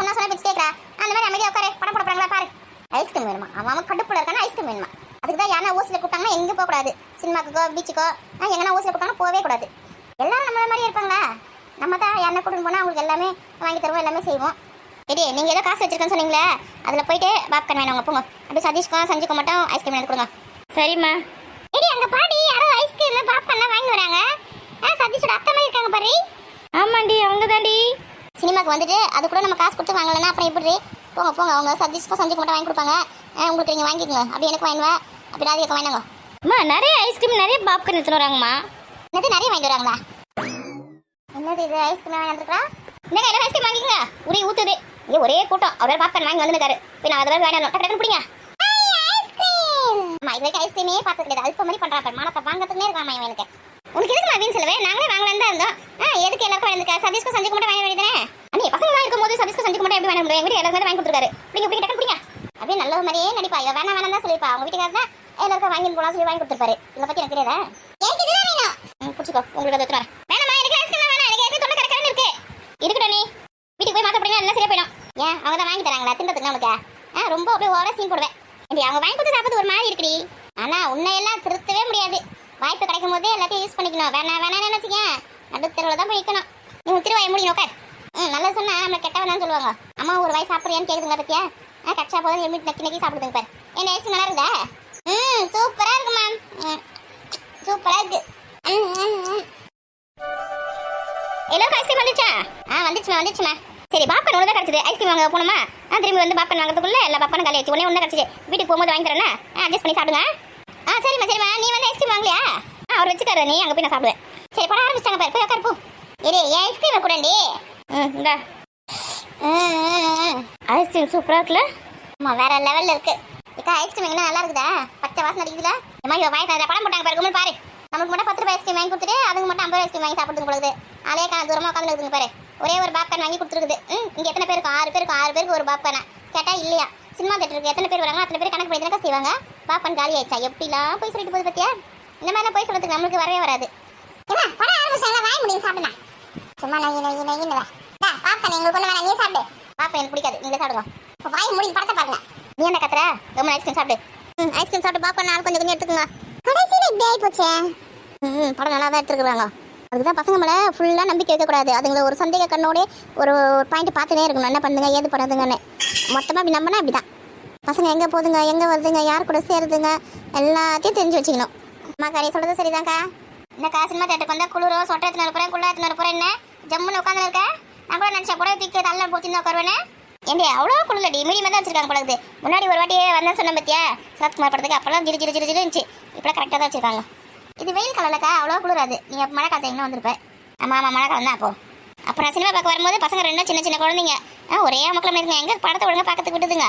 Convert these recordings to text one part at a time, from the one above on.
சொன்னா சொன்னா பேச்சு கேட்கறா அந்த மாதிரி அமைதியா உட்காரு. படம் போட போறாங்களா பாரு. ஐஸ்கிரீம் வேணுமா? அவன் அவன் கடுப்புல இருக்கான ஐஸ்கிரீம் வேணுமா? அதுக்கு தான் யாரா ஊசியில் எங்கே போகக்கூடாது சினிமாக்கோ பீச்சுக்கோ எங்கன்னா ஊசியில் கூட்டாங்கன்னா போகவே கூடாது. எல்லாரும் நம்மள மாதிரி இருப்பாங்களா? நம்ம தான் யாரா கூட்டிட்டு போனால் அவங்களுக்கு எல்லாமே வாங்கி தருவோம் எல்லாமே செய்வோம். சரி நீங்கள் ஏதோ காசு வச்சிருக்கேன்னு சொன்னீங்களே? அதில் போயிட்டு பாப்கார்ன் வேணும் போங்க. அப்படி சதீஷ்க்கும் சஞ்சுக்கும் மட்டும் ஐஸ்கிரீம் எடுத்து கொடுங்க. சரிம்மா. சரி அங்கே பாடி யாரோ ஐஸ்கிரீம் பாப்கார்ன்லாம் வாங்கி வராங்க ஆ சதீஷோட அத்தை மாதிரி இருக்காங்க பாரு ஆமாண்டி அவங்க தாண்டி சினிமாக்கு வந்துட்டு அது கூட நம்ம காசு கொடுத்து வாங்கலைன்னா அப்புறம் எப்படி போங்க போங்க. அவங்க சதீஷ்க்கும் சஞ்சுக்கு மட்டும் வாங்கி கொடுப்பாங்க. உங்களுக்கு நீங்கள் வாங்கிக்கோங்க. அப்படி எனக்கு வாங்கிடுவா? அப்படி ராதிகாக்கு வாங்கினாங்க. அம்மா நிறைய ஐஸ்கிரீம் நிறைய பாப்கார்ன் எடுத்துட்டு வராங்கம்மா. என்னது நிறைய வாங்கிட்டு வராங்களா? என்னது இது ஐஸ்கிரீம் வாங்கி வந்துருக்கா? என்னங்க என்ன ஐஸ்கிரீம் வாங்கிக்கங்க. உரி ஊத்துது. இங்க ஒரே கூட்டம். அவர் பாப்கார்ன் வாங்கி வந்துருக்காரு போய் நான் அதெல்லாம் வேணும் டக்கு டக்கு பிடிங்க. அம்மா இது வரைக்கும் ஐஸ்கிரீமே பார்த்தது கிடையாது. அல்ப மாதிரி பண்றா பாரு மானத்தை வாங்கறதுக்குனே இருக்காமா எனக்கு உனக்கு எதுக்கு வீண் செலவே நாங்களே வாங்கலாம் தான் இருந்தோம். எதுக்கு எல்லாருக்கும் வாங்கிருக்க சதீஷ்க்கு சஞ்சுக்கு மட்டும் வாங்க வேண்டியதானே அண்ணி பசங்க இருக்கும் போது சதீஷ்க்கு சஞ்சுக்கு மட்டும் எப்படி முடியும் எங்க வீட்டுக்கு எல்லாருக்கும் வாங்கி கொடுத்துருக்காரு. பிடிங்க பிடிங்க டக்கு பிடிங்க. அப்படியே நல்ல மாதிரியே நடிப்பா. இவ வேணா வேணாம் தான் சொல்லிப்பா அவங்க வீட்டுக்காரர் தான் எல்லாருக்கும் வாங்கி போலாம் சொல்லி வாங்கி கொடுத்துருப்பாரு. இதை பத்தி எனக்கு தெரியாதா? எனக்கு இதுதான் வேணும். ம், பிடிச்சிக்கோ. உங்களுக்கு அதை எடுத்துட்டு வேணாமா எனக்கு ஐஸ்கிரீம் வேணாம். எனக்கு ஏற்கனவே தொண்டை கரக்கரன்னு இருக்கு. இருக்கட்டும் நீ வீட்டுக்கு போய் மாத்த போறீங்க எல்லாம் சரியா போயிடும். ஏன்? அவங்க தான் வாங்கி தராங்களா? தின்றதுக்கு உனக்கு? ஆ ரொம்ப அப்படியே ஓவரா சீன் போடுவேன். ஏண்டி அவங்க வாங்கி கொடுத்து சாப்பிட்டு ஒரு மாதிரி இருக்குடி. ஆனா உன்னையெல்லாம் திருத்தவே முடியாது. வாய்ப்பு கிடைக்கும் போதே எல்லாத்தையும் யூஸ் பண்ணிக்கணும். வேணா வேணாம்னு நினைச்சிக்க நடுத்தருவில் தான் போய் நிற்கணும் நீ திருவாய முடியும் உட்கார். ம் நல்லா சொன்னா நம்ம கெட்டவனான்னு சொல்லுவாங்க அம்மா ஒரு வாய் சாப்பிட்றியான்னு கேட்குதுங்க பத்தியா ஆ கச்சா போதும் எம்மி நக்கி நக்கி சாப்பிடுதுங்க பாரு என்ன ஐஸ்கிரீம் நல்லா இருக்குதா ம் சூப்பரா இருக்கு மேம் சூப்பரா இருக்கு ம், எல்லாருக்கும் ஐஸ்கிரீம் வந்துச்சா ஆ வந்துச்சுமா வந்துச்சுமா சரி பாப்பன் ஒன்று தான் கிடச்சிது ஐஸ்கிரீம் வாங்க போனோமா ஆ திரும்பி வந்து பாப்பன் வாங்குறதுக்குள்ள எல்லா பாப்பனும் காலி ஆச்சு ஒன்னே ஒன்று கிடச்சிச்சு வீட்டுக்கு போகும்போது வாங்கி தரேன்னா ஆ அட்ஜஸ்ட் பண்ணி சாப்பிடுங்க ஆ சரிம்மா சரிம்மா நீ வந்து ஐஸ்கிரீம் வாங்கலையா ஆ அவர் வச்சுக்காரு நீ அங்கே போய் நான் சாப்பிடுவேன் சரி படம் ஆரம்பிச்சிட்டாங்க பாரு போய் உட்காரு போ இரு என் ஐஸ்கிரீம் கூடண்டி ம் இந்தா. ஐஸ்கிரீம் சூப்பராக இருக்குல்ல? ஆமாம் வேற லெவலில் இருக்கு. இக்கா ஐஸ்கிரீம் என்ன நல்லா இருக்குதா? பச்சை வாசனை அடிக்குதுல? ஏமா இவ வாங்கி தர படம் போட்டாங்க பாரு கும்பல் பாரு. நமக்கு மட்டும் பத்து ரூபாய் ஐஸ்கிரீம் வாங்கி கொடுத்துட்டு அதுக்கு மட்டும் ஐம்பது ஐஸ்கிரீம் வாங்கி சாப்பிடுங்க பொழுது அலையே கா தூரமா உட்காந்து இருக்குங்க பாரு. ஒரே ஒரு பாப்கார்ன் வாங்கி கொடுத்துருக்குது. ம் இங்கே எத்தனை பேருக்கு ஆறு பேருக்கு ஆறு பேருக்கு ஒரு பாப்கார்னா கேட்டால் இல்லையா? சினிமா தேட்டருக்கு எத்தனை பேர் வராங்க அத்தனை பேர் கணக்கு பண்ணி தானே செய்வாங்க? பாப்கார்ன் காலி ஆயிடுச்சா? எப்படிலாம் போய் சொல்லிட்டு போகுது பத்தியா? இந்த மாதிரிலாம் போய் சொல்கிறதுக்கு நம்மளுக்கு வரவே வராது. என்ன? படம் ஆரம்பிச்சாங்க வாங்கி முடியும் சாப்பிடுங்க சும்மா நகி நகி நகின்னு பாப்கார்ன் எங்களுக்கு ஒன்று வேணாம். நீ சாப்பிடு. பாப்பா எனக்கு பிடிக்காது. நீங்களே சாப்பிடுங்க. இப்போ வாங்கி முடியும் படத்தை பாருங்க. நீ என்ன கத்துற? கவர்மெண்ட் ஐஸ்கிரீம் சாப்பிடு. ம் ஐஸ்கிரீம் சாப்பிட்டு பாப்பா நாள் கொஞ்சம் கொஞ்சம் எடுத்துக்கோங்க. கடைசியில் இப்படி ஆகி போச்சே? ம் படம் நல்லா தான் எடுத்துருக்குறாங்க. அதுதான் பசங்க மேலே ஃபுல்லாக நம்பிக்கை வைக்கக்கூடாது அதுங்களை ஒரு சந்தேக கண்ணோடே ஒரு பாயிண்ட் பார்த்துனே இருக்கணும். என்ன பண்ணுங்க ஏது பண்ணுதுங்கன்னு. மொத்தமாக அப்படி நம்பினா அப்படி தான் பசங்க எங்கே போகுதுங்க எங்கே வருதுங்க யார் கூட சேருதுங்க எல்லாத்தையும் தெரிஞ்சு வச்சுக்கணும். அம்மா கறி சொல்கிறது சரிதான்க்கா? என்னக்கா சினிமா தேட்டருக்கு வந்தால் குளிரோ சொட்டை எடுத்துன்னு போகிறேன் குள்ளா எடுத்துன்னு போகிறேன் என்ன? ஜம்முன்னு உட்காந்து இருக்க? நான் கூட நினச்சேன் புடவை தூக்கி தள்ள போச்சு தான் உட்காருவேன்னு ஏண்டி அவ்வளோ குளிரடி மீடியமாக தான் வச்சிருக்காங்க பழகுது முன்னாடி ஒரு வாட்டி வந்தேன்னு சொன்ன பத்தியா? சரத்குமார் படத்துக்கு அப்போல்லாம் ஜிரு ஜிரு ஜிரு இருந்துச்சு. இப்போலாம் கரெக்டாக தான் வச்சிருக்காங்க. இது வெயில் காலம்லக்கா அவ்வளோ குளிராது. நீ அப்போ மழை காலத்து எங்கே வந்திருப்ப. ஆமாம் ஆமாம் மழை காலம் தான் அப்போ அப்புறம் நான் சினிமா பார்க்க வரும்போது பசங்க ரெண்டும் சின்ன சின்ன குழந்தைங்க. ஒரே மக்கள் இருக்குங்க. எங்க படத்தை ஒழுங்கா பார்க்கறதுக்கு விட்டுதுங்க.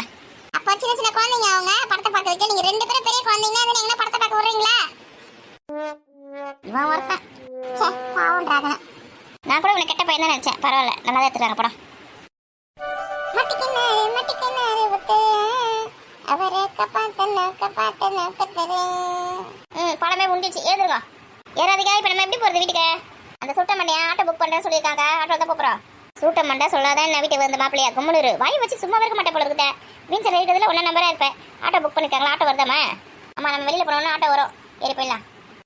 அப்போ சின்ன சின்ன குழந்தைங்க அவங்க படத்தை பார்க்க வைக்க நீங்க ரெண்டு பேரும் பெரிய குழந்தைங்கன்னா அதுல எங்க படத்தை பார்க்க விடுறீங்களா? இவன் ஒருத்தன். ச்சே பாவம்ன்றாங்க நான் கூட உன்னை கெட்ட பையன் தான் நினைச்சேன். பரவாயில்ல நல்லா தான் எடுத்துறாங்க படம் படமே முடிஞ்சிச்சு ஏதுங்க ஏறாதீங்க இப்போ நம்ம எப்படி போகிறது வீட்டுக்கு? அந்த சுட்ட மண்டையா ஆட்டோ புக் பண்ணுறேன்னு சொல்லியிருக்காங்க. ஆட்டோ தான் போகிறோம் சூட்ட மண்டை சொல்லாதான் என்ன வீட்டுக்கு வந்த மாப்பிள்ளையா? கும்மலூர் வாய் வச்சு சும்மா இருக்க மாட்டேன் போல இருக்குதே. மீன் சார் இருக்கிறதுல ஒன்றா நம்பராக இருப்பேன் ஆட்டோ புக் பண்ணிருக்காங்களா ஆட்டோ வருதாமா? ஆமாம் நம்ம வெளியில் போனோம்னா ஆட்டோ வரும். ஏறி போயிடலாம்.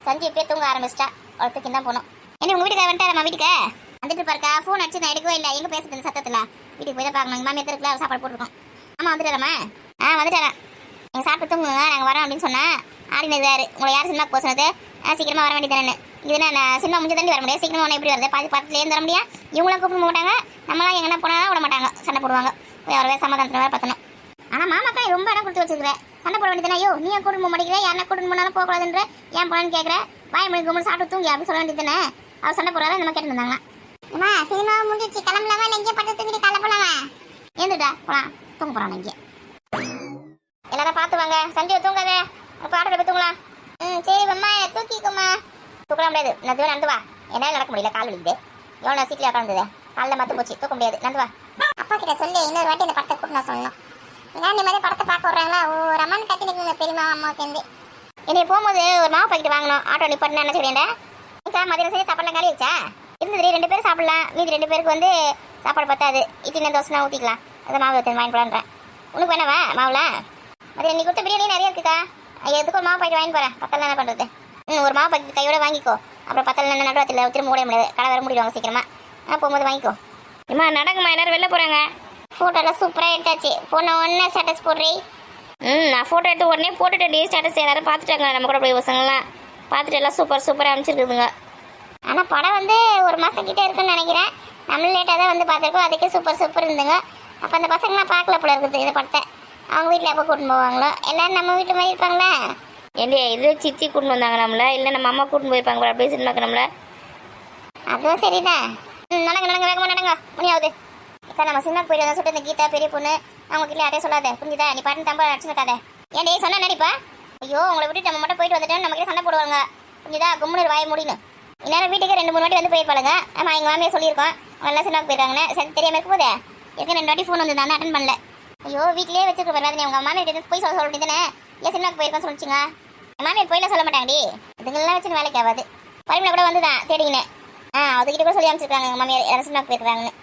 சஞ்சு இப்பயே தூங்க ஆரம்பிச்சிட்டா. ஒருத்தருக்கு தான் போகணும். என்ன உங்கள் வீட்டுக்கு வந்துட்டா வீட்டுக்கு? வந்துட்டு பாருக்கா ஃபோன் அடிச்சு நான் எடுக்கவே இல்லை. எங்கே பேசுறது சத்தத்துல சத்தத்தில்? வீட்டுக்கு போய் தான் பார்க்கணும். எங்கள் மாமியார் இருக்குல்ல சாப்பாடு போட்டுருக்கோம். ஆமாம் வந்துட்டாரம்மா? ஆ வந்துட்டாரன் நீங்கள் சாப்பிட்டு தூங்குங்க. நாங்கள் வரோம் அப்படின்னு சொன்னா ஆடினது யாரு உங்களை யார் சினிமா போக சொன்னது? சீக்கிரமாக வர வேண்டியதானே இது நான் சினிமா முடிஞ்சு தாண்டி வர முடியாது? சீக்கிரமாக உன்னை எப்படி வருது பாதி பக்கத்துலேயே தர முடியா? இவங்களும் கூப்பிட மாட்டாங்க. நம்மளாம் எங்கன்னா போனாலும் விட மாட்டாங்க. சண்டை போடுவாங்க. போய் அவரவே சமாதானத்தில் வேறு பார்த்தணும் ஆனால் மாமாக்கா ரொம்ப இடம் கொடுத்து வச்சிருக்கிறேன் சண்டை போட வேண்டியதானே ஐயோ நீ ஏன் கூட்டிட்டு போக மாட்டேங்கிற? யாரா கூட்டிட்டு போனாலும் போகக்கூடாதுன்ற. ஏன் போனான்னு கேட்குற வாய் மணி கும்பிட்டு சாப்பிட்டு தூங்கி அப்படி சொல்ல வேண்டியதானே அவர் சண்டை போடுறாரு நம்ம கேட்டு இருந்தாங்க அம்மா சினிமா முடிஞ்சிச்சு. கிளம்பலாமா நெஞ்ச பட்டு தூக்கிட்டு காலை போலாமா? ஏந்துடா போலாம் தூங்க போறான் இங்கே. எல்லாரும் பார்த்து வாங்க. சஞ்சய் தூங்காத. ஆட்டோட போய் தூங்கலாம். ம் சரி அம்மா தூக்கிக்கோமா தூக்கலாம் முடியாது. நான் நடந்து வா. என்னால் நடக்க முடியல. கால் வலிக்குது. எவ்வளோ சீக்கிரம் உட்காந்துது காலில் மத்து போச்சு. தூக்க முடியாது. நடந்து வா. அப்பா கிட்ட சொல்லி இன்னொரு வாட்டி இந்த படத்தை கூட்டு நான் சொல்லணும். ஏன்னா மாதிரி படத்தை பார்க்க விட்றாங்களா ஒரு அம்மான்னு கத்தி நிற்குங்க பெரியமா அம்மா சேர்ந்து. என்னை போகும்போது ஒரு மாவு பாக்கெட் வாங்கணும். ஆட்டோ நிப்பாட்டினா என்ன சொல்லியேன் இக்கா மதியம் சரி சாப்பாடுலாம் காலி வச்சா இருந்தது ரெண்டு பேரும் சாப்பிடலாம். மீதி ரெண்டு பேருக்கு வந்து சாப்பாடு பத்தாது. இட்லி தோசைனா ஊற்றிக்கலாம் அதை மாவு எடுத்து வாங்கி போலான்றேன். உனக்கு வேணாவா மாவுல. அது நீ கொடுத்த பிரியாணி நிறைய இருக்குக்கா. எதுக்கு ஒரு மாவு பாக்கெட் வாங்கி போகிறேன் பத்தல என்ன பண்ணுறது ம் ஒரு மாவு பாக்கெட் கையோட வாங்கிக்கோ. அப்புறம் பத்தல என்ன நடுவத்தில் திரும்ப மூட முடியாது. கடை வர முடிடுவாங்க சீக்கிரமா. ஆ போகும்போது வாங்கிக்கோ. இம்மா நடங்கம்மா எல்லாரும் வெளில போகிறாங்க ஃபோட்டோலாம் சூப்பராக எடுத்தாச்சு. போன ஒன்று ஸ்டேட்டஸ் போடுறீ. ம் நான் ஃபோட்டோ எடுத்து உடனே போட்டுட்டு டே ஸ்டேட்டஸ் எல்லாரும் பார்த்துட்டாங்க. நம்ம கூட போய் பசங்களாம் பார்த்துட்டு எல்லாம் சூப்பர் சூப்பராக அமைச்சிருக்குதுங்க ஆனால் படம் வந்து ஒரு மாதம் கிட்டே இருக்குன்னு நினைக்கிறேன். நம்ம லேட்டாக தான் வந்து பார்த்துருக்கோம். அதுக்கே சூப்பர் சூப்பர் இருந்துங்க. அப்போ அந்த பசங்களாம் பார்க்கல போல இருக்குது இந்த படத்தை. அவங்க வீட்டில் எப்போ கூட்டின்னு போவாங்களோ? எல்லாரும் நம்ம வீட்டு மாதிரி இருப்பாங்களே? ஏண்டி இது சித்தி கூட்டின்னு வந்தாங்க நம்மள. இல்லை நம்ம அம்மா கூட்டின்னு போயிருப்பாங்க அப்படியே சினிமாக்கு நம்மள. அதுவும் சரிதான். நடங்க நடங்க வேகமாக நடங்க. முடியாது இப்போ நம்ம சின்ன போயிட்டு சொல்லிட்டு இந்த கீதா பெரிய பொண்ணு அவங்க கிட்ட யாரையும் சொல்லாத. புரிஞ்சுதா? நீ பாட்டு தம்பா நடிச்சுக்காத ஏன்டி சொன்னா நடிப்பா ஐயோ உங்களை விட்டு நம்ம மட்டும் போயிட்டு வந்துட்டோம் நம்ம கிட்ட சண்டை போடுவாங்க புரிஞ்சுதா? கும்முனு வாய முடியும் இந்நேரம் வீட்டுக்கு ரெண்டு மூணு வாட்டி வந்து போயிருப்பாளுங்க. ஆமா எங்க மாமியை சொல்லியிருக்கோம். அவங்க எல்லாம் சின்னாக்கு போயிருக்காங்கன்னு. சரி தெரியாம இருக்க போதே. எனக்கு ரெண்டு வாட்டி ஃபோன் வந்து அட்டன் பண்ணல. ஐயோ வீட்லயே வச்சிருக்க பாரு நீ உங்க மாமியை கிட்ட போய் சொல்ல சொல்ல வேண்டியதானே ஏன் சினிமாக்கு போயிருக்கோன்னு சொல்லிச்சுங்க. என் மாமியை போயில சொல்ல மாட்டாங்கடி. இதுங்கெல்லாம் வச்சு வேலைக்கு ஆகாது. பரிமளா கூட வந்துதான் தேடிக்கினேன். ஆ அதுக்கிட்ட கூட சொல்லி அனுப்பிச்சிருக்காங்க எங்கள் மாமியார் அரசுனாக்கு போயிருக்காங்கன்னு.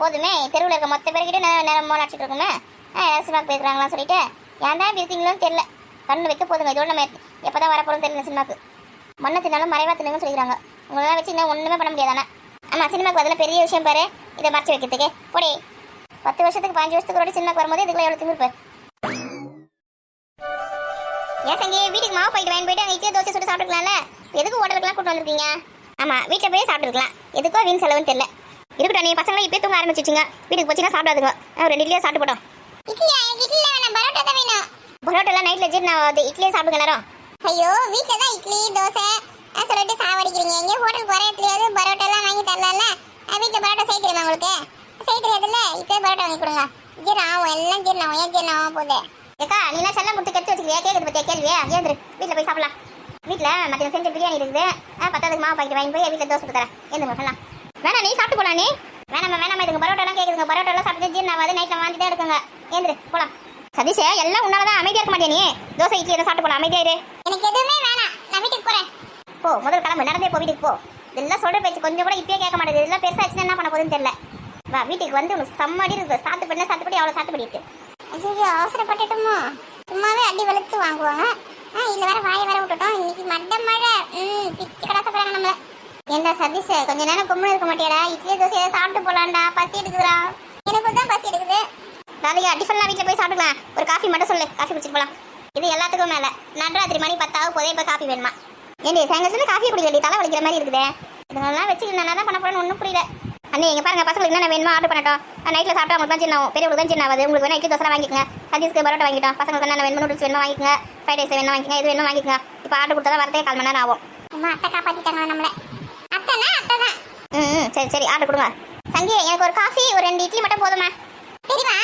போதுமே தெருவில் இருக்க மொத்த பேர்கிட்ட நான் நேரம் மோன் அடிச்சிட்டு இருக்கோமே. ஆ அரசுனாக்கு போயிருக்காங்களான்னு சொல்லிட்டு. ஏன் தான் இருக்கீங்களோன்னு தெரியல. கண்ணு வைக்க போதுங்க. இதோட நம்ம எப்போ தான் வரப்போகிறோம் தெரியல சினிமாக்கு. மண்ணை தின்னாலும் மறைவா தின்னுங்கன்னு சொல்லிக்கிறாங்க. உங்களெல்லாம் வச்சு இன்னும் ஒன்றுமே பண்ண முடியாதானே ஆமாம் சினிமாக்கு அதில் பெரிய விஷயம் பாரு. இதை மறைச்சு வைக்கிறதுக்கு. போடி. பத்து வருஷத்துக்கு பாஞ்சு வருஷத்துக்கு ஒரு சினிமாக்கு வரும்போது இதுக்குள்ள எவ்வளோ திமிருப்பு ஏன் சங்கி வீட்டுக்கு மாவு போயிட்டு வாங்கி போயிட்டு அங்கே இட்லி தோசை சுட்டு சாப்பிட்டுக்கலாம்ல? எதுக்கு ஹோட்டலுக்குலாம் கூட்டு வந்திருக்கீங்க? ஆமா வீட்டில் போய் சாப்பிட்டுருக்கலாம். எதுக்கோ வீண் செலவுன்னு தெரியல. இருக்கட்டும் நீ பசங்களை இப்போ தூங்க ஆரம்பிச்சிச்சிங்க வீட்டுக்கு போச்சுன்னா சாப்பிடாதுங்க. நான் ரெண்டு இட்லியாக சாப்பிட்டு போட்டோம். இட்லியா? எனக்கு இட்லி வேணாம். பரோட்டா தான் வேணும். பரோட்டாலாம் நைட்டில் ஜீரணம் இட்லியே சாப்பிடுங்க நேரம் ஐயோ வீட்டில் தான் இட்லி தோசை. சொல்லிட்டு சாவடிக்கிறீங்க. எங்கேயோ ஹோட்டல் போகிற இடத்துலயாவது பரோட்டாலாம் வாங்கி தரலாம்ல? வீட்டில் பரோட்டா செய்ய தெரியுமா உங்களுக்கு? செய்ய தெரியாதுல்ல இப்போ பரோட்டா வாங்கி கொடுங்க. ஜீரணம் எல்லாம் ஜீரணம் ஏன் ஜீரணம் போகுது? ஏக்கா நீலாம் செல்லம் கொடுத்து கெடுத்து வச்சுக்கிறியா? கேட்குறது பற்றியா கேள்வியா ஏந்திரு வீட்டில் போய் சாப்பிடலாம். வீட்டில் மத்தியம் செஞ்ச பிரியாணி இருக்குது. ஆ பத்தாவதுக்கு மாவு பாக்கி வாங்கி போய் வீட்டில் தோசை சுட்டு தரேன். ஏந்துங்க பண்ணலாம் வேணாம் நீ சாப்பிட்டு போலாம் நீ. வேணாம் வேணாமா இதுங்க பரோட்டாலாம் கேட்குதுங்க பரோட்டாலாம் சாப்பிட்டு ஜீரணம் ஆகாது நைட்டில் வாங்கிட்டே இருக்குங்க ஏந்திரு போலாம். சதீஷே எல்லாம் உன்னால தான் அமைதியாக இருக்க மாட்டேன் நீ? தோசை இட்லி எதுவும் சாப்பிட்டு போலாம். அமைதியா இரு. எனக்கு எதுவுமே வேணாம். நான் வீட்டுக்கு போறேன். போ முதல் கிளம்பு நடந்தே போ வீட்டுக்கு போ. இதெல்லாம் சொல்ற பேச்சு கொஞ்சம் கூட இப்பயே கேட்க மாட்டேங்குது. இதெல்லாம் பெருசாச்சுன்னா என்ன பண்ண போகுதுன்னு தெரியல. வா வீட்டுக்கு வந்து உனக்கு செம்மடி இருக்கு. சாத்து பண்ண சாத்துப்படி அவ்வளோ சாத்துப்படி இருக்கு. ஐயோ அவசரப்பட்டுட்டுமோ? சும்மாவே அடி வெளுத்து வாங்குவாங்க. ஆ இதுல வேற வாயை வேற விட்டுட்டோம். இன்னைக்கு மட்ட மழை. ம் பிச்சு கடாச போறாங்க நம்மள. ஏண்டா சதீஷ் கொஞ்ச நேரம் கும்பல் இருக்க மாட்டியாடா? இட்லி தோசை ஏதாவது சாப்பிட்டு போலாம்டா. பசி எடுக்குதுடா. எனக்கு தான் பசி எடுக்குது. ராதிகா டிஃபன்லாம் வீட்டில் போய் சாப்பிட்டுக்கலாம். ஒரு காஃபி மட்டும் சொல்லு. காஃபி குடிச்சிட்டு போலாம். இது எல்லாத்துக்கும் மேலே. நடுராத்திரி மணி பத்தாவது போதே இப்போ காஃபி வேணுமா? ஏண்டி சாயங்காலத்துல காஃபி குடிக்கல தலை வலிக்கிற மாதிரி இருக்குதே. இதெல்லாம் வச்சு நான் தான் பண்ண போறேன்னு ஒன்றும் புரியல. அண்ணே எங்க பாருங்க பசங்களுக்கு என்ன வேணுமோ ஆர்டர் பண்ணட்டும். நைட்டில் சாப்பிட்டா உங்களுக்கு தான் சின்ன பெரியவங்களுக்கு தான் சின்ன ஆகுது? உங்களுக்கு வேணா இட்லி தோசை வாங்கிக்கோங்க. சதீஸ்க்கு பரோட்டா வாங்கிட்டோம். பசங்களுக்கு என்ன வேணும் நூடுல்ஸ் வேணும் வாங்கிக்கோங்க. ஃப்ரைட் ரைஸ் வேணும் வாங்கிக்கோங்க. இது வேணும் வாங்கிக்கோங்க. இப்போ ஆர்டர் கொடுத்தா வரதே கால் மணி நேரம் ஆகும். அம்மா அத்தை காப்பாற்றிட்டாங்க நம்மள? அத்தைனா அத்தை தான் ம் சரி சரி ஆர்டர் கொடுங்க. சங்கி எனக்கு ஒரு காஃபி ஒரு ரெண்டு இட்லி மட்டும் போதுமா தெரியுமா?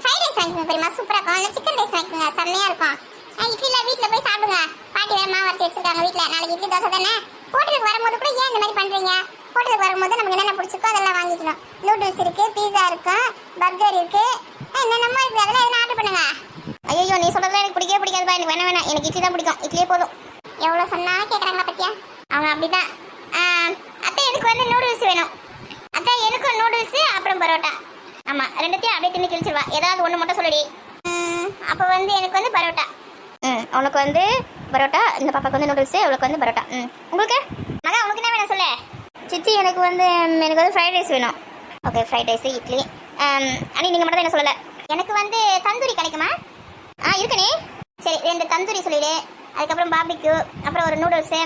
ஃப்ரைட் ரைஸ் வாங்கிக்கோங்க பெரியமா சூப்பராக இருக்கும். சிக்கன் ரைஸ் வாங்கிக்கோங்க. செம்மையாக இருக்கும். இட்லியில் வீட்டில் போய் சாப்பிடுங்க. பாட்டி வேற மாவு அரைச்சி வச்சிருக்காங்க வீட்டில் நாளைக்கு இட்லி தோசை தானே? ஹோட்டலுக்கு வரும்போது கூட ஏன் இந்த மாதிரி பண்ணுறீங்க ஹோட்டலுக்கு வரும்போது நமக்கு என்னென்ன பிடிச்சிருக்கோ அதெல்லாம் வாங்கிக்கணும். நூடுல்ஸ் இருக்கு பீஸா இருக்கும் பர்கர் இருக்கு. என்னென்னமோ இருக்கு. அதெல்லாம் எதுனா ஆர்டர் பண்ணுங்க. ஐயோ நீ சொல்றதுல எனக்கு பிடிக்கவே பிடிக்காதுப்பா. எனக்கு வேணா வேணாம். எனக்கு இட்லி தான் பிடிக்கும். இட்லியே போதும். எவ்வளோ சொன்னாலும் கேட்குறாங்களா பத்தியா? அவங்க அப்படிதான். அத்தை எனக்கு வந்து நூடுல்ஸ் வேணும். அத்தை எனக்கும் நூடுல்ஸ் அப்புறம் பரோட்டா. ஆமா ரெண்டுத்தையும் அப்படியே தின்னு கிழிச்சிருவா. ஏதாவது ஒன்று மட்டும் சொல்லுடி. ம், அப்போ வந்து எனக்கு வந்து பரோட்டா. ம் உனக்கு வந்து பரோட்டா இந்த பாப்பாக்கு வந்து நூடுல்ஸ் உனக்கு வந்து பரோட்டா. ம் உங்களுக்கு? மகா உனக்கு என்ன வேணும் சொல்லு? சித்தி எனக்கு வந்து எனக்கு வந்து ஃப்ரைட் ரைஸ் வேணும். Okay fried rice idli. அண்ணி நீங்கள் மட்டும் தான் என்ன சொல்லலை? எனக்கு வந்து தந்தூரி கிடைக்குமா? ஆ இருக்குனே சரி ரெண்டு தந்தூரி சொல்லிடு. அதுக்கப்புறம் பாபிக்கு அப்புறம் ஒரு நூடுல்ஸு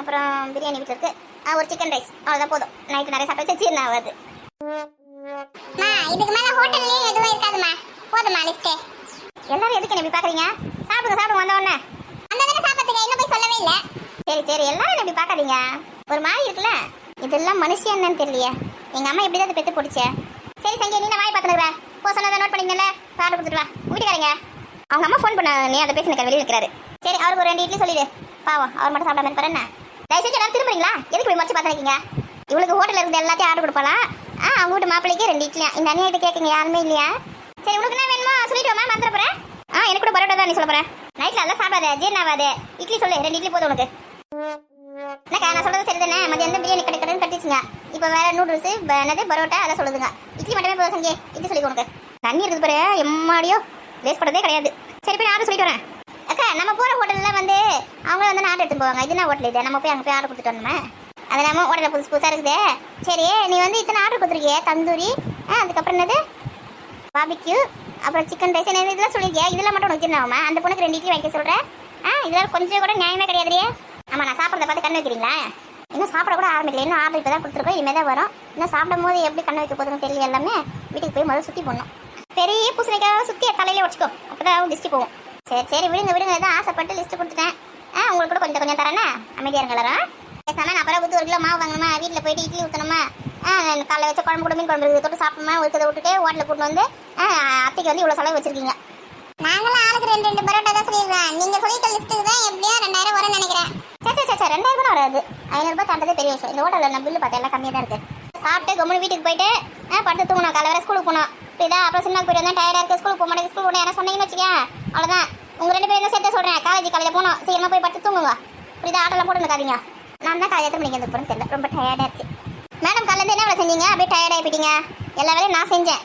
அப்புறம் பிரியாணி வீட்டில் இருக்குது ஆ, ஒரு சிக்கன் ரைஸ் அவ்வளோதான் போதும். நைட்டு நிறைய சாப்பிட்டு ஜீரணம் ஆகாது இதுக்கு மேலே ஹோட்டல்லே எதுவும் இருக்காதுமா? போதுமா லிஸ்ட்டே எல்லாரும் எதுக்கு இப்படி பார்க்குறீங்க? சாப்பிடுங்க சாப்பிடுங்க வந்த உடனே. அந்த நேரம் சாப்பிட்டுங்க இன்னும் போய் சொல்லவே இல்லை. சரி சரி எல்லாரும் இப்படி பாக்காதீங்க ஒரு மாதிரி இருக்குல்ல? இதெல்லாம் மனுஷன் என்னன்னு தெரியலையே. எங்கள் அம்மா எப்படி தான் பெற்று போட்டுச்சே. சரி சங்கி நீ வாய் பார்த்துருவ போ சொன்னதை நோட் பண்ணிங்கல்ல கார்டு கொடுத்துட்டு வா. வீட்டுக்காரங்க. அவங்க அம்மா ஃபோன் பண்ண நீ அதை பேசி வெளியே இருக்கிறாரு சரி அவருக்கு ஒரு ரெண்டு இட்லி சொல்லிடு. பாவம் அவர் மட்டும் சாப்பிடாம இருப்பாரு என்ன? தயவு செஞ்சு எல்லாரும் திரும்புறீங்களா? எதுக்கு போய் மறைச்சு பார்த்துருக்கீங்க இவளுக்கு ஹோட்டலில் இருந்து எல்லாத்தையும் ஆர்டர் கொடுப்பாளா? ஆ அவங்க வீட்டு மாப்பிள்ளைக்கு ரெண்டு இட்லியா? இந்த அநியாயத்தை கேட்குங்க யாருமே இல்லையா? சரி உனக்கு என்ன வேணுமோ சொல்லிட்டு மேம் மறந்துட போறேன். ஆ எனக்கு கூட பரோட்டா தான் நீ சொல்ல போறேன் நைட்ல அதெல்லாம் சாப்பிடாத ஜீரணம் இட்லி சொல்லு ரெண்டு இட்லி போதும் உனக்கு. என்னக்கா நான் சொல்றது சரிதானே? மதியம் பிரியாணி கடை கடைன்னு கட்டிச்சுங்க. இப்போ வேற நூடுல்ஸ் என்னது பரோட்டா அதை சொல்லுதுங்க. இட்லி மட்டுமே போதும் சங்கே. இட்லி சொல்லி உனக்கு. தண்ணி இருக்குது பாரு எம்மாடியோ. வேஸ்ட் பண்ணதே கிடையாது. சரி போய் ஆர்டர் சொல்லிட்டு வரேன். அக்கா நம்ம போகிற ஹோட்டலில் வந்து அவங்க வந்து ஆர்டர் எடுத்து போவாங்க. இது என்ன ஹோட்டல் இது? நம்ம போய் அங்கே போய் ஆர்டர் கொடுத்துட்டு வரணுமே? அது நம்ம ஹோட்டலில் புதுசு புதுசாக இருக்குது. சரி நீ வந்து இத்தனை ஆர்டர் கொடுத்துருக்கிய? தந்தூரி ஆ அதுக்கப்புறம் என்னது? பாபிக்யூ அப்புறம் சிக்கன் ரைஸ் என்ன இதெல்லாம் சொல்லியிருக்கியா இதெல்லாம் மட்டும் உனக்கு ஆகுமா அந்த பொண்ணுக்கு ரெண்டு இட்லி வைக்க சொல்கிறேன் ஆ இதெல்லாம் கொஞ்சம் கூட நியாயமே கிடையாதுயே ஆமாம் நான் சாப்பிட்றத பார்த்து கண்ணு வைக்கிறீங்களா? இன்னும் சாப்பிட கூட ஆரம்பிக்கல. இன்னும் ஆர்டர் இப்போ தான் கொடுத்துருக்கோம். இனிமேல் தான் வரும். இன்னும் சாப்பிடும் போது எப்படி கண்ணு வைக்க போதுன்னு தெரியல எல்லாமே. வீட்டுக்கு போய் முதல்ல சுற்றி போடணும். பெரிய பூசணிக்காக சுற்றி தலையில வச்சுக்கோ. அப்போ தான் திருஷ்டி போகும். சரி சரி விடுங்க விடுங்க. தான் ஆசைப்பட்டு லிஸ்ட் கொடுத்துட்டேன். ஆ உங்களுக்கு கூட கொஞ்சம் கொஞ்சம் தரேன்னா அமைதியாக இருங்களா பேசாமல் நான் அப்புறம் ஊற்று ஒரு கிலோ மாவு வாங்கணுமா? வீட்டில் போயிட்டு இட்லி ஊற்றணுமா ஆ காலைல வச்ச குழம்பு கூட மீன் குழம்பு இருக்குது, தொட்டு சாப்பிடணுமா ஒருத்ததை விட்டுட்டு ஹோட்டலில் கூட்டு வந்து அத்தைக்கு வந்து இவ்வளோ செலவு வச்சிருக்கீங்க. நாங்களும் ஆளுக்கு ரெண்டு ரெண்டு பரோட்டா தான் சொல்லிடுறேன் நீங்க சொல்லிட்ட லிஸ்ட்டுக்கு தான் எப்படியா ரெண்டாயிரம் வரும்னு நினைக்கிறேன். சே சே சே ரெண்டாயிரம் கூட வராது. ஐநூறுபா தாண்டதே பெரிய விஷயம். இந்த ஹோட்டலில் நான் பில்லு பார்த்தேன். எல்லாம் கம்மியாக தான் இருக்கு. சாப்பிட்டு கம்முனு வீட்டுக்கு போயிட்டு படுத்து தூங்கணும். காலை வர ஸ்கூலுக்கு போகணும் புரியுதா அப்புறம் சின்ன போயிட்டு வந்தேன் டயர்டாக இருக்கு. ஸ்கூலுக்கு போக மாட்டேங்குது. ஸ்கூல் போகணும் யாரும் சொன்னீங்கன்னு வச்சுக்கேன் அவ்வளோதான் உங்கள் ரெண்டு பேரும் சேர்த்து சொல்கிறேன் காலேஜ் காலையில் போகணும் சீக்கிரமா போய் படுத்து தூங்குங்க. புரியுதா ஆட்டோலாம் போட்டு இருக்காதீங்க. நான் தான் காலை எத்தனை மணிக்கு வந்து போகிறேன்னு தெரியல. ரொம்ப டயர்டாக இருக்கு. மேடம் காலையில் என்ன வேலை செஞ்சீங்க? அப்படியே டயர்ட் ஆகிப்பிட்டீங்க எல்லா வேலையும் நான் செஞ்சேன்.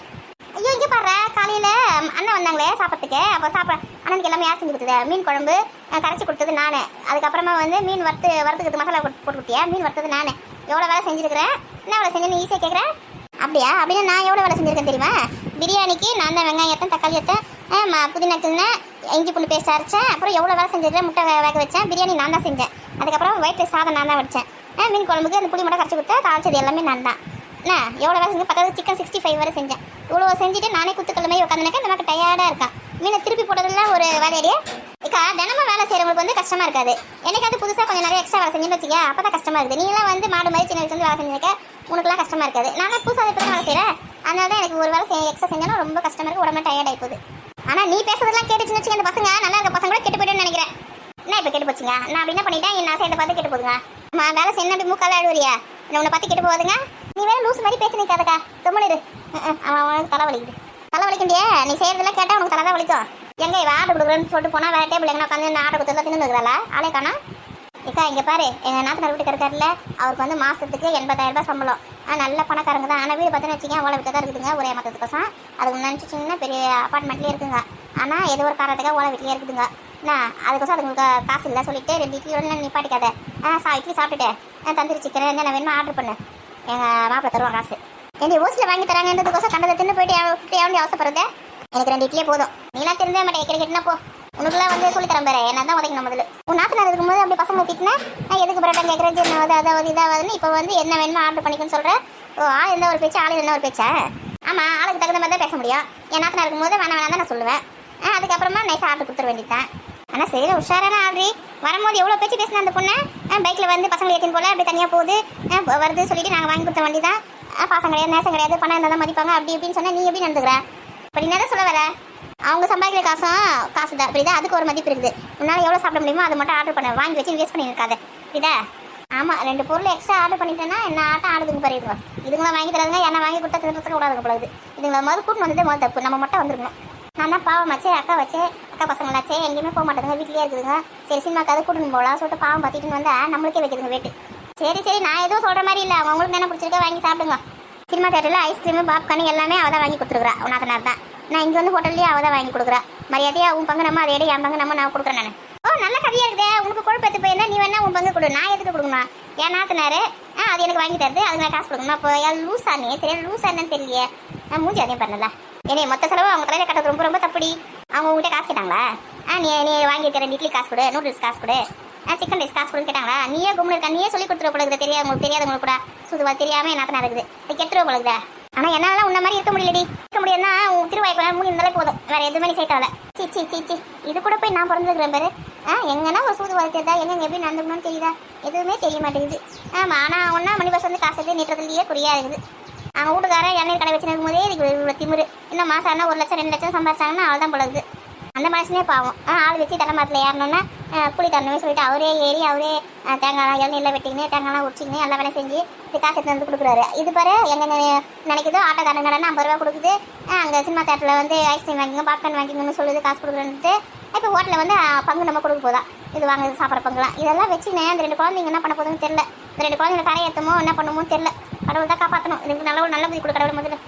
ஐயோ இங்கே பாரு காலையில் அண்ணன் வந்தாங்களே சாப்பிட்றதுக்கு. அப்போ சாப்பிட அண்ணனுக்கு எல்லாமே யார் செஞ்சு கொடுத்தது. மீன் குழம்பு கரைச்சி கொடுத்தது நான். அதுக்கப்புறமா வந்து மீன் வறுத்து வறுத்துக்கிறது மசாலா போட்டு கொடுத்தியா? மீன் வறுத்தது நான். எவ்வளோ வேலை செஞ்சுருக்கிறேன்? என்ன வேலை செஞ்சேன்னு ஈஸியாக கேட்குறேன் அப்படியா? அப்படின்னு நான் எவ்வளோ வேலை செஞ்சுருக்கேன் தெரியுமா? பிரியாணிக்கு நான் தான் வெங்காயம் எத்தேன் தக்காளி ஏற்றேன் புதினா கிண்ணேன் இஞ்சி பூண்டு பேஸ்ட் அரைச்சேன். அப்புறம் எவ்வளோ வேலை செஞ்சுருக்கேன் முட்டை வேக வச்சேன். பிரியாணி நான் தான் செஞ்சேன். அதுக்கப்புறம் ஒயிட் ரைஸ் சாதம் நான் தான் வச்சேன். மீன் குழம்புக்கு அந்த புளி மட்டும் கரைச்சி கொடுத்தா தாளிச்சது எல்லாமே நான் தான் என்ன எவ்வளோ வேலை செஞ்சு பத்தாவது சிக்கன் சிக்ஸ்டி ஃபைவ் வரை செஞ்சேன். இவ்வளோ செஞ்சுட்டு நானே குத்துக்கல்ல மாதிரி உட்காந்துனேன் நமக்கு டயர்டாக இருக்கா. மீனை திருப்பி போட்டதுலாம் ஒரு வேலையடியே இக்கா தினமும் வேலை செய்கிறவங்களுக்கு வந்து கஷ்டமாக இருக்காது. எனக்காவது புதுசாக கொஞ்சம் நிறைய எக்ஸ்ட்ரா வேலை செஞ்சுன்னு வச்சுக்க அப்போ தான் கஷ்டமாக இருக்குது. நீங்களாம் வந்து மாடு மாதிரி சின்ன வயசுல வேலை செஞ்சிருக்க உனக்குலாம் கஷ்டமாக இருக்காது. நான் புதுசாக இப்போ வேலை செய்கிறேன் அதனால தான் எனக்கு ஒரு வேலை செய்ய எக்ஸ்ட்ரா செஞ்சாலும் ரொம்ப கஷ்டமாக இருக்கு உடம்பு டயர்ட் ஆகி போகுது. ஆனால் நீ பேசுறதெல்லாம் கேட்டுச்சுன்னு வச்சுக்க அந்த பசங்க நல்லா இருக்க பசங்க கூட கெட்டு போய்ட்டுன்னு நினைக்கிறேன். என்ன இப்போ கெட்டு போச்சுங்க? நான் அப்படி என்ன பண்ணிட்டேன்? நான் செய்யறத பார்த்து கெட்டு போதுங்க நான் வேலை செய்யணும் அப்படி மூக்கால அழுவுறியா நான் உன்னை பார்த்து கெட்டு போகுதுங்க. நீ வேற லூஸ் மாதிரி பேசி நிற்காதக்கா தொம்மனிடு அவன் அவனுக்கு தலை வலிக்குது. தலை வலிக்குண்டியே நீ செய்யறதெல்லாம் கேட்டால் உனக்கு தலை தான் வலிக்கும். எங்கே இவ ஆர்டர் கொடுக்குறேன்னு சொல்லிட்டு போனால் வேற டேபிள் எங்கே உட்காந்து ஆர்டர் கொடுத்ததுல தின்னு இருக்கிறாளா ஆளே காணா. இக்கா இங்கே பாரு. எங்கள் நாத்தனார் வீட்டுக்கு இருக்காருல்ல. அவருக்கு வந்து மாதத்துக்கு எண்பதாயிரம் ரூபாய் சம்பளம். ஆனால் நல்ல பணக்காரங்க தான். ஆனால் வீடு பார்த்தீங்கன்னு வச்சுக்கோங்க ஓலை வீட்டில் தான் இருக்குதுங்க. ஒரே மாதத்துக்கு பசம் அதுக்கு நினச்சி சின்ன பெரிய அப்பார்ட்மெண்ட்லேயே இருக்குங்க. ஆனால் ஏதோ ஒரு காரணத்துக்காக ஓலை வீட்லேயே இருக்குதுங்க. நான் அதுக்கோசம் அதுங்களுக்கு காசு இல்லை சொல்லிவிட்டு ரெண்டு இட்லி ஒன்று நிப்பாட்டிக்காத. ஆ சா இட்லி சாப்பிட்டுட்டு ஆ, தந்தூரி சிக்கன் என்ன வேணுமோ ஆர்டர் பண்ணு. எங்கள் மாப்பிள்ளை தருவான் காசு. என் ஊசியில் வாங்கி தராங்கன்றதுக்கோசம் கண்டதை தின்னு போயிட்டு எவன் எவன் அவசரப்படுறது? எனக்கு ரெண்டு இட்லியே போதும். நீலாம் திருந்தவே மாட்டேன் கிடைக்கட்டுனா போ. உனக்குலாம் வந்து சொல்லி தரேன் என்ன தான் உதைக்கணும் முதல்ல. உன் நாத்தனார் இருக்கும்போது அப்படி பசங்க திட்டினா? நான் எதுக்கு பரோட்டா கேட்குறது என்ன அதாவது இதாவதுன்னு இப்போ வந்து என்ன வேணுமோ ஆர்டர் பண்ணிக்கணும்னு சொல்கிறேன் ஓ ஆள் எந்த ஒரு பேச்சு? ஆள் என்ன ஒரு பேச்சா? ஆமாம் ஆளுக்கு தகுந்த மாதிரி தான் பேச முடியும். என் நாத்தனார் இருக்கும்போது வேணாம் வேணாம் தான் நான் சொல்லுவேன். அதுக்கப்புறமா நைஸ் ஆர்டர் கொடுத்துட வேண்டியதான் ஆனால் சரி உஷாரான ஆர்டரி வரும்போது எவ்வளோ பேச்சு பேசினா அந்த பொண்ணு? பைக்கில் வந்து பசங்களை ஏற்றின் போல அப்படி தனியாக போகுது. ஆ, வருது சொல்லிட்டு நாங்கள் வாங்கி கொடுத்த வண்டி தான் பாசம் கிடையாது நேசம் கிடையாது பணம் இருந்தால் தான் மதிப்பாங்க அப்படி இப்படின்னு சொன்னால் நீ எப்படி நடந்துக்கிற? அப்படி என்ன சொல்ல வர? அவங்க சம்பாதிக்கிற காசும் காசு தான் புரியுதா? அதுக்கு ஒரு மதிப்பு இருக்குது. உன்னால் எவ்வளோ சாப்பிட முடியுமோ அதை மட்டும் ஆர்டர் பண்ண. வாங்கி வச்சு வேஸ்ட் பண்ணியிருக்காது. இருக்காத புரியுதா? ஆமாம் ரெண்டு பொருள் எக்ஸ்ட்ரா ஆர்டர் பண்ணிட்டேன்னா என்ன ஆட்டம் ஆடுதுங்க பாரு இதுங்களை வாங்கி தராதுங்க என்ன வாங்கி கொடுத்தா திருத்த கூடாதுங்க பொழுது இதுங்களை முதல் கூட்டு வந்ததே முதல் தப்பு. நம்ம மட்டும் வந்துருக்கணும். நான் தான் பாவம் வச்சு அக்கா வச்சு அக்கா பசங்களாச்சு எங்கேயுமே போக மாட்டேங்குங்க வீட்லேயே இருக்குதுங்க. சரி சினிமாக்காவது கூட்டின்னு போகலாம் சொல்லிட்டு பாவம் பார்த்துட்டு வந்தா நம்மளுக்கே வைக்குதுங்க வெட்டு. சரி சரி நான் எதுவும் சொல்கிற மாதிரி இல்லை. அவங்களுக்கு என்ன பிடிச்சிருக்கா வாங்கி சாப்பிடுங்க. சினிமா தேட்டரில் ஐஸ்கிரீமு பாப்கார்ன் எல்லாமே அவள் தான் வாங்கி கொடுத்துருக்குறா உனக்கு தான். நான் இங்கே வந்து ஹோட்டல்லேயே அவள் தான் வாங்கி கொடுக்குறா. மரியாதையாக உன் பங்கு நம்ம அதை எடு என் பங்கு நம்ம நான் கொடுக்குறேன் நான். ஓ நல்ல கதையாக இருக்குதே. உனக்கு கொழுப்பு எடுத்து போயிருந்தா நீ வேணா உன் பங்கு கொடு. நான் எதுக்கு கொடுக்கணும்? என் நாத்தனாரு? ஆ அது எனக்கு வாங்கி தருது. அதுக்கு நான் காசு கொடுக்கணும்? அப்போ என் லூஸா நீ சரியா லூஸா என்னன்னு தெரியலையே. நான் மூஞ்சி அதே பண்ணல. ஏனே மொத்த செலவு அவங்க தலையில கட்டுறது ரொம்ப ரொம்ப தப்புடி. அவங்க உங்ககிட்ட காசு கேட்டாங்களா? ஆ நீ நீ வாங்கியிருக்க ரெண்டு இட்லி காசு கொடு நூடுல்ஸ் காசு கொடு. ஆ சிக்கன் ரைஸ் காசு கொடுன்னு கேட்டாங்களா? நீயே கும்பல் இருக்கா நீயே சொல்லி கொடுத்துருவ போல தெரியாது உங்களுக்கு தெரியாதவங்களுக்கு கூட. சுதுவா தெரியாம என்ன நடக்குது அது கெத்துருவ போல ஆனால் ஆனா என்னால உன்ன மாதிரி இருக்க முடியலடி. இருக்க முடியும்னா உன் திருவாய்க்கு மூணு இருந்தாலே போதும். வேற எதுவுமே நீ சேர்த்தால சி சி சி சி. இது கூட போய் நான் பிறந்துருக்கிறேன் பேரு. ஆ எங்கன்னா ஒரு சூது வளர்த்துறதா எங்க எப்படி நடந்துக்கணும்னு தெரியுதா? எதுவுமே தெரிய மாட்டேங்குது. ஆமா ஆனா ஒன்னா மணி பஸ் வந்து காசு எடுத்து நீட்டுறதுலயே குறியா இருக்குது. அவங்க வீட்டுக்காரன் எண்ணெய் கடை வச்சு போதே இதுக்கு இவ்வளோ திமிரு. இன்னும் மாதம் ஆனால் ஒரு லட்சம் ரெண்டு லட்சம் சம்பாரிச்சாங்கன்னா அவள் தான் பொழுது அந்த மனுஷனே பாவம். ஆள் வச்சு தலை மரத்தில் ஏறணும்னா கூலி தரணுமே சொல்லிட்டு அவரே ஏறி அவரே தேங்காய் எல்லாம் வெட்டிங்கன்னு தேங்காய்லாம் உடிச்சிங்கன்னு எல்லா வேலையும் செஞ்சு இது காசு எடுத்து வந்து கொடுக்குறாரு. இது பாரு எங்கே நினைக்குதோ ஆட்டோக்காரன் கடனை ஐம்பது ரூபா கொடுக்குது. அங்கே சினிமா தேட்டரில் வந்து ஐஸ்கிரீம் வாங்கிங்க பாப்கார்ன் வாங்கிங்கன்னு சொல்லுது காசு கொடுக்குறது இப்போ ஹோட்டலில் வந்து பங்கு நம்ம கொடுக்க போதா? இது வாங்க சாப்பிட்ற பங்குலாம். இதெல்லாம் வச்சு அந்த ரெண்டு குழந்தைங்க என்ன பண்ண போதுன்னு தெரில இந்த ரெண்டு குழந்தைங்க கரையேற்றமோ என்ன பண்ணுமோ தெரில கடவுள் தான் காப்பாற்றணும் இதுக்கு நல்ல ஒரு நல்ல புத்தி கொடு கடவுள் முதல்ல